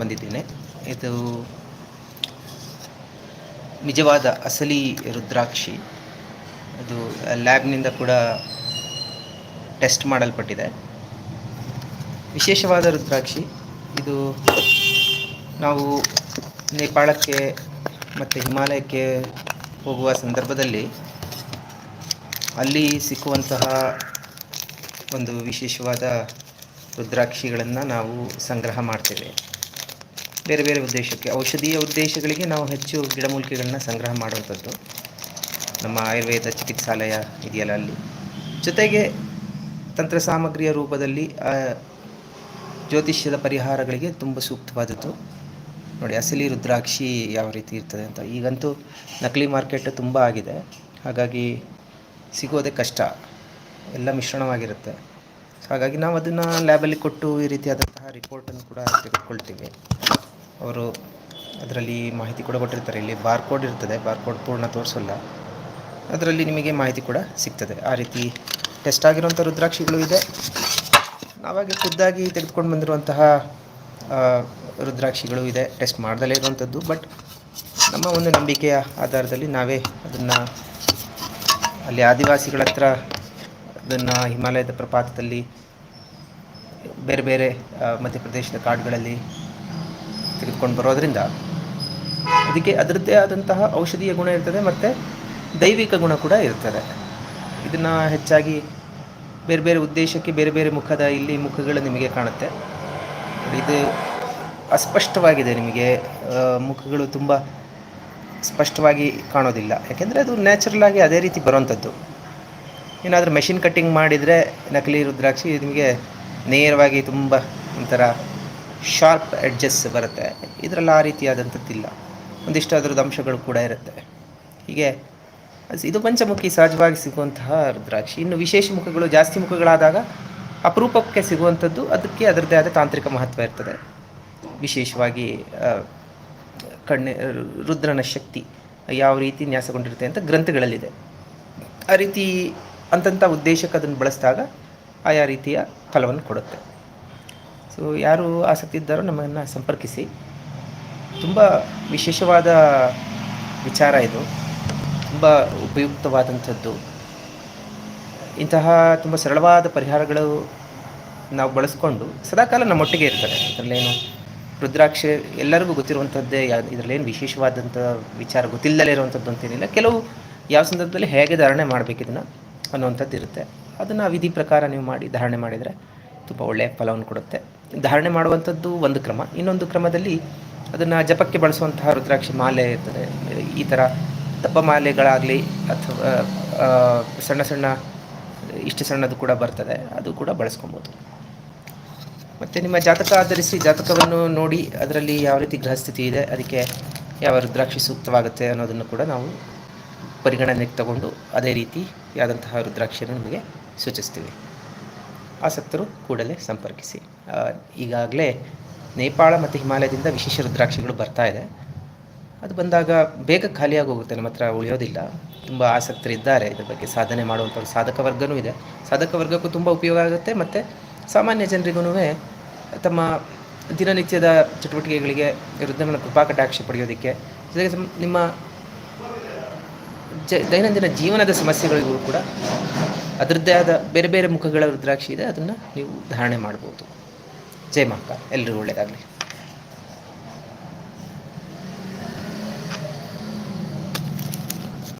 ಬಂದಿದ್ದೇನೆ. ಇದು ನಿಜವಾದ ಅಸಲಿ ರುದ್ರಾಕ್ಷಿ. ಅದು ಲ್ಯಾಬ್ನಿಂದ ಕೂಡ ಟೆಸ್ಟ್ ಮಾಡಲ್ಪಟ್ಟಿದೆ. ವಿಶೇಷವಾದ ರುದ್ರಾಕ್ಷಿ. ಇದು ನಾವು ನೇಪಾಳಕ್ಕೆ ಮತ್ತು ಹಿಮಾಲಯಕ್ಕೆ ಹೋಗುವ ಸಂದರ್ಭದಲ್ಲಿ ಅಲ್ಲಿ ಸಿಕ್ಕುವಂತಹ ಒಂದು ವಿಶೇಷವಾದ ರುದ್ರಾಕ್ಷಿಗಳನ್ನು ನಾವು ಸಂಗ್ರಹ ಮಾಡ್ತೇವೆ. ಬೇರೆ ಬೇರೆ ಉದ್ದೇಶಕ್ಕೆ, ಔಷಧೀಯ ಉದ್ದೇಶಗಳಿಗೆ ನಾವು ಹೆಚ್ಚು ಗಿಡಮೂಲಿಕೆಗಳನ್ನ ಸಂಗ್ರಹ ಮಾಡುವಂಥದ್ದು. ನಮ್ಮ ಆಯುರ್ವೇದ ಚಿಕಿತ್ಸಾಲಯ ಇದೆಯಲ್ಲ ಅಲ್ಲಿ. ಜೊತೆಗೆ ತಂತ್ರ ಸಾಮಗ್ರಿಯ ರೂಪದಲ್ಲಿ ಜ್ಯೋತಿಷ್ಯದ ಪರಿಹಾರಗಳಿಗೆ ತುಂಬ ಸೂಕ್ತವಾದದ್ದು. ನೋಡಿ ಅಸಲಿ ರುದ್ರಾಕ್ಷಿ ಯಾವ ರೀತಿ ಇರ್ತದೆ ಅಂತ. ಈಗಂತೂ ನಕಲಿ ಮಾರ್ಕೆಟ್ ತುಂಬ ಆಗಿದೆ. ಹಾಗಾಗಿ ಸಿಗೋದೇ ಕಷ್ಟ. ಎಲ್ಲ ಮಿಶ್ರಣವಾಗಿರುತ್ತೆ. ಹಾಗಾಗಿ ನಾವು ಅದನ್ನು ಲ್ಯಾಬಲ್ಲಿ ಕೊಟ್ಟು ಈ ರೀತಿಯಾದಂತಹ ರಿಪೋರ್ಟನ್ನು ಕೂಡ ತೆಗೆದುಕೊಳ್ತೀವಿ. ಅವರು ಅದರಲ್ಲಿ ಮಾಹಿತಿ ಕೂಡ ಕೊಟ್ಟಿರ್ತಾರೆ. ಇಲ್ಲಿ ಬಾರ್ಕೋಡ್ ಇರ್ತದೆ. ಬಾರ್ಕೋಡ್ ಪೂರ್ಣ ತೋರಿಸಲ್ಲ. ಅದರಲ್ಲಿ ನಿಮಗೆ ಮಾಹಿತಿ ಕೂಡ ಸಿಗ್ತದೆ. ಆ ರೀತಿ ಟೆಸ್ಟ್ ಆಗಿರುವಂಥ ರುದ್ರಾಕ್ಷಿಗಳು ಇದೆ. ನಾವಾಗಿ ಖುದ್ದಾಗಿ ತೆಗೆದುಕೊಂಡು ಬಂದಿರುವಂತಹ ರುದ್ರಾಕ್ಷಿಗಳು ಇದೆ. ಟೆಸ್ಟ್ ಮಾಡ್ದಲೇ ಇರುವಂಥದ್ದು. ಬಟ್ ನಮ್ಮ ಒಂದು ನಂಬಿಕೆಯ ಆಧಾರದಲ್ಲಿ ನಾವೇ ಅದನ್ನು ಅಲ್ಲಿ ಆದಿವಾಸಿಗಳ ಹತ್ರ ಅದನ್ನು ಹಿಮಾಲಯದ ಪ್ರಪಾತದಲ್ಲಿ ಬೇರೆ ಬೇರೆ ಮಧ್ಯಪ್ರದೇಶದ ಕಾಡುಗಳಲ್ಲಿ ತೆಗೆದುಕೊಂಡು ಬರೋದರಿಂದ ಅದಕ್ಕೆ ಅದರದ್ದೇ ಆದಂತಹ ಔಷಧೀಯ ಗುಣ ಇರ್ತದೆ ಮತ್ತು ದೈವಿಕ ಗುಣ ಕೂಡ ಇರ್ತದೆ. ಇದನ್ನು ಹೆಚ್ಚಾಗಿ ಬೇರೆ ಬೇರೆ ಉದ್ದೇಶಕ್ಕೆ ಬೇರೆ ಬೇರೆ ಮುಖದ ಇಲ್ಲಿ ಮುಖಗಳು ನಿಮಗೆ ಕಾಣುತ್ತೆ. ಇದು ಅಸ್ಪಷ್ಟವಾಗಿದೆ ನಿಮಗೆ. ಮುಖಗಳು ತುಂಬ ಸ್ಪಷ್ಟವಾಗಿ ಕಾಣೋದಿಲ್ಲ. ಯಾಕೆಂದರೆ ಅದು ನ್ಯಾಚುರಲ್ ಆಗಿ ಅದೇ ರೀತಿ ಬರೋವಂಥದ್ದು ಏನಾದರೂ ಮೆಷಿನ್ ಕಟ್ಟಿಂಗ್ ಮಾಡಿದರೆ ನಕಲಿ ರುದ್ರಾಕ್ಷಿ ನಿಮಗೆ ನೇರವಾಗಿ ತುಂಬ ಒಂಥರ ಶಾರ್ಪ್ ಎಡ್ಜಸ್ ಬರುತ್ತೆ. ಇದರಲ್ಲಿ ಆ ರೀತಿಯಾದಂಥದ್ದಿಲ್ಲ. ಒಂದಿಷ್ಟು ಅದರದ್ದು ಅಂಶಗಳು ಕೂಡ ಇರುತ್ತೆ. ಹೀಗೆ ಇದು ಪಂಚಮುಖಿ ಸಹಜವಾಗಿ ಸಿಗುವಂತಹ ರುದ್ರಾಕ್ಷಿ ಇನ್ನು ವಿಶೇಷ ಮುಖಗಳು, ಜಾಸ್ತಿ ಮುಖಗಳಾದಾಗ ಅಪರೂಪಕ್ಕೆ ಸಿಗುವಂಥದ್ದು, ಅದಕ್ಕೆ ಅದರದ್ದೇ ಆದ ತಾಂತ್ರಿಕ ಮಹತ್ವ ಇರ್ತದೆ. ವಿಶೇಷವಾಗಿ ಕಣ್ಣೆ, ರುದ್ರನ ಶಕ್ತಿ ಯಾವ ರೀತಿ ನ್ಯಾಸಗೊಂಡಿರುತ್ತೆ ಅಂತ ಗ್ರಂಥಗಳಲ್ಲಿದೆ. ಆ ರೀತಿ, ಅಂತಂಥ ಉದ್ದೇಶಕ್ಕೆ ಅದನ್ನು ಬಳಸಿದಾಗ ಆಯಾ ರೀತಿಯ ಫಲವನ್ನು ಕೊಡುತ್ತೆ. ಸೊ ಯಾರು ಆಸಕ್ತಿ ಇದ್ದಾರೋ ನಮ್ಮನ್ನು ಸಂಪರ್ಕಿಸಿ. ತುಂಬ ವಿಶೇಷವಾದ ವಿಚಾರ ಇದು. ತುಂಬ ಉಪಯುಕ್ತವಾದಂಥದ್ದು. ಇಂತಹ ತುಂಬ ಸರಳವಾದ ಪರಿಹಾರಗಳು ನಾವು ಬಳಸ್ಕೊಂಡು ಸದಾಕಾಲ ನಮ್ಮೊಟ್ಟಿಗೆ ಇರ್ತಾರೆ. ಅದರಲ್ಲೇನು ರುದ್ರಾಕ್ಷಿ ಎಲ್ಲರಿಗೂ ಗೊತ್ತಿರುವಂಥದ್ದೇ, ಯಾ ಇದರಲ್ಲೇನು ವಿಶೇಷವಾದಂಥ ವಿಚಾರ ಗೊತ್ತಿಲ್ಲದಲೇ ಇರುವಂಥದ್ದು ಅಂತೇನಿಲ್ಲ. ಕೆಲವು ಯಾವ ಸಂದರ್ಭದಲ್ಲಿ ಹೇಗೆ ಧಾರಣೆ ಮಾಡಬೇಕು ಇದನ್ನು ಅನ್ನುವಂಥದ್ದು ಇರುತ್ತೆ ಅದನ್ನು ವಿಧಿ ಪ್ರಕಾರ ನೀವು ಮಾಡಿ, ಧಾರಣೆ ಮಾಡಿದರೆ ತುಂಬ ಒಳ್ಳೆಯ ಫಲವನ್ನು ಕೊಡುತ್ತೆ. ಧಾರಣೆ ಮಾಡುವಂಥದ್ದು ಒಂದು ಕ್ರಮ. ಇನ್ನೊಂದು ಕ್ರಮದಲ್ಲಿ ಅದನ್ನು ಜಪಕ್ಕೆ ಬಳಸುವಂತಹ ರುದ್ರಾಕ್ಷಿ ಮಾಲೆ ಇರ್ತದೆ. ಈ ಥರ ದಪ್ಪ ಮಾಲೆಗಳಾಗಲಿ ಅಥವಾ ಸಣ್ಣ ಸಣ್ಣ, ಇಷ್ಟು ಸಣ್ಣದು ಕೂಡ ಬರ್ತದೆ. ಅದು ಕೂಡ ಬಳಸ್ಕೊಬೋದು. ಮತ್ತು ನಿಮ್ಮ ಜಾತಕ ಆಧರಿಸಿ ಜಾತಕವನ್ನು ನೋಡಿ ಅದರಲ್ಲಿ ಯಾವ ರೀತಿ ಗೃಹಸ್ಥಿತಿ ಇದೆ, ಅದಕ್ಕೆ ಯಾವ ರುದ್ರಾಕ್ಷಿ ಸೂಕ್ತವಾಗುತ್ತೆ ಅನ್ನೋದನ್ನು ಕೂಡ ನಾವು ಪರಿಗಣನೆಗೆ ತಗೊಂಡು ಅದೇ ರೀತಿ ರೀತಿಯಾದಂತಹ ರುದ್ರಾಕ್ಷಿಯನ್ನು ನಿಮಗೆ ಸೂಚಿಸ್ತೀವಿ. ಆಸಕ್ತರು ಕೂಡಲೇ ಸಂಪರ್ಕಿಸಿ. ಈಗಾಗಲೇ ನೇಪಾಳ ಮತ್ತು ಹಿಮಾಲಯದಿಂದ ವಿಶೇಷ ರುದ್ರಾಕ್ಷಿಗಳು ಬರ್ತಾ ಇದೆ. ಅದು ಬಂದಾಗ ಬೇಗ ಖಾಲಿಯಾಗಿ ಹೋಗುತ್ತೆ ನಮ್ಮ ಹತ್ರ ಉಳಿಯೋದಿಲ್ಲ. ತುಂಬ ಆಸಕ್ತರಿದ್ದಾರೆ ಇದ್ರ ಬಗ್ಗೆ ಸಾಧನೆ ಮಾಡುವಂಥ ಸಾಧಕ ವರ್ಗನೂ ಇದೆ. ಸಾಧಕ ವರ್ಗಕ್ಕೂ ತುಂಬ ಉಪಯೋಗ ಆಗುತ್ತೆ ಮತ್ತು ಸಾಮಾನ್ಯ ಜನರಿಗೂ ತಮ್ಮ ದಿನನಿತ್ಯದ ಚಟುವಟಿಕೆಗಳಿಗೆ ವೃದ್ಧಮನ ಕೃಪಾ ಕಟಾಕ್ಷ ಪಡೆಯೋದಕ್ಕೆ, ಜೊತೆಗೆ ನಿಮ್ಮ ಜ, ದೈನಂದಿನ ಜೀವನದ ಸಮಸ್ಯೆಗಳಿಗೂ ಕೂಡ ಅದರದ್ದೇ ಆದ ಬೇರೆ ಬೇರೆ ಮುಖಗಳ ರುದ್ರಾಕ್ಷಿ ಇದೆ, ಅದನ್ನು ನೀವು ಧಾರಣೆ ಮಾಡ್ಬೋದು. ಜೈ ಮಹಾಕಾಲ್ ಎಲ್ರಿಗೂ ಒಳ್ಳೆಯದಾಗಲಿ